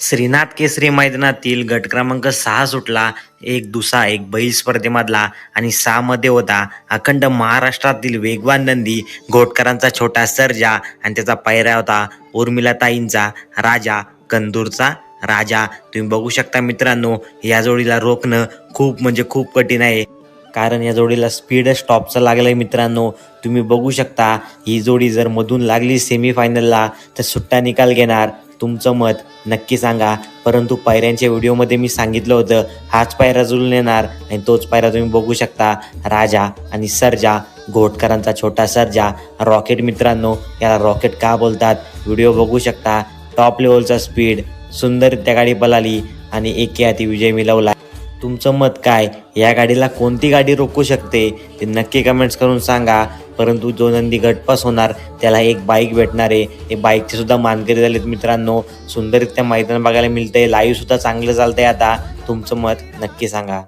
श्रीनाथ केसरी मैदानातील गट क्रमांक सहा सुटला. एक दुसा एक बैल स्पर्धेमधला आणि सहामध्ये होता. अखंड महाराष्ट्रातील वेगवान नंदी घोटकरांचा छोटा सर्जा आणि त्याचा पायऱ्या होता उर्मिलाताईंचा. राजा कंदूरचा राजा. तुम्ही बघू शकता मित्रांनो या जोडीला रोखणं खूप म्हणजे खूप कठीण आहे. कारण या जोडीला स्पीड स्टॉपचा आहे मित्रांनो. तुम्ही बघू शकता ही जोडी जर मधून लागली सेमीफायनलला तर सुट्टा निकाल घेणार. तुमचं मत नक्की सांगा. परंतु पायऱ्यांच्या व्हिडिओमध्ये मी सांगितलं होतं हाच पायरा जुळून येणार आणि तोच पायरा तुम्ही बघू शकता. राजा आणि सर्जा घोटकरांचा छोटा सर्जा रॉकेट मित्रांनो याला रॉकेट का बोलतात? व्हिडिओ बघू शकता. टॉप लेवलचा स्पीड सुंदररित्या गाडी पळाली आणि एके हाती विजय मिळवला. तुमचं मत काय? या गाडीला कोणती गाडी रोखू शकते? ते नक्की कमेंट्स करून सांगा. परंतु जो नंदी गटपास होणार त्याला एक बाईक भेटणार आहे. हे बाईकचे सुद्धा मानकरी झालेत मित्रांनो. सुंदररित्या मैदान बघायला मिळतंय. लाईव्ह सुद्धा चांगलं चालतंय आता. तुमचं मत नक्की सांगा.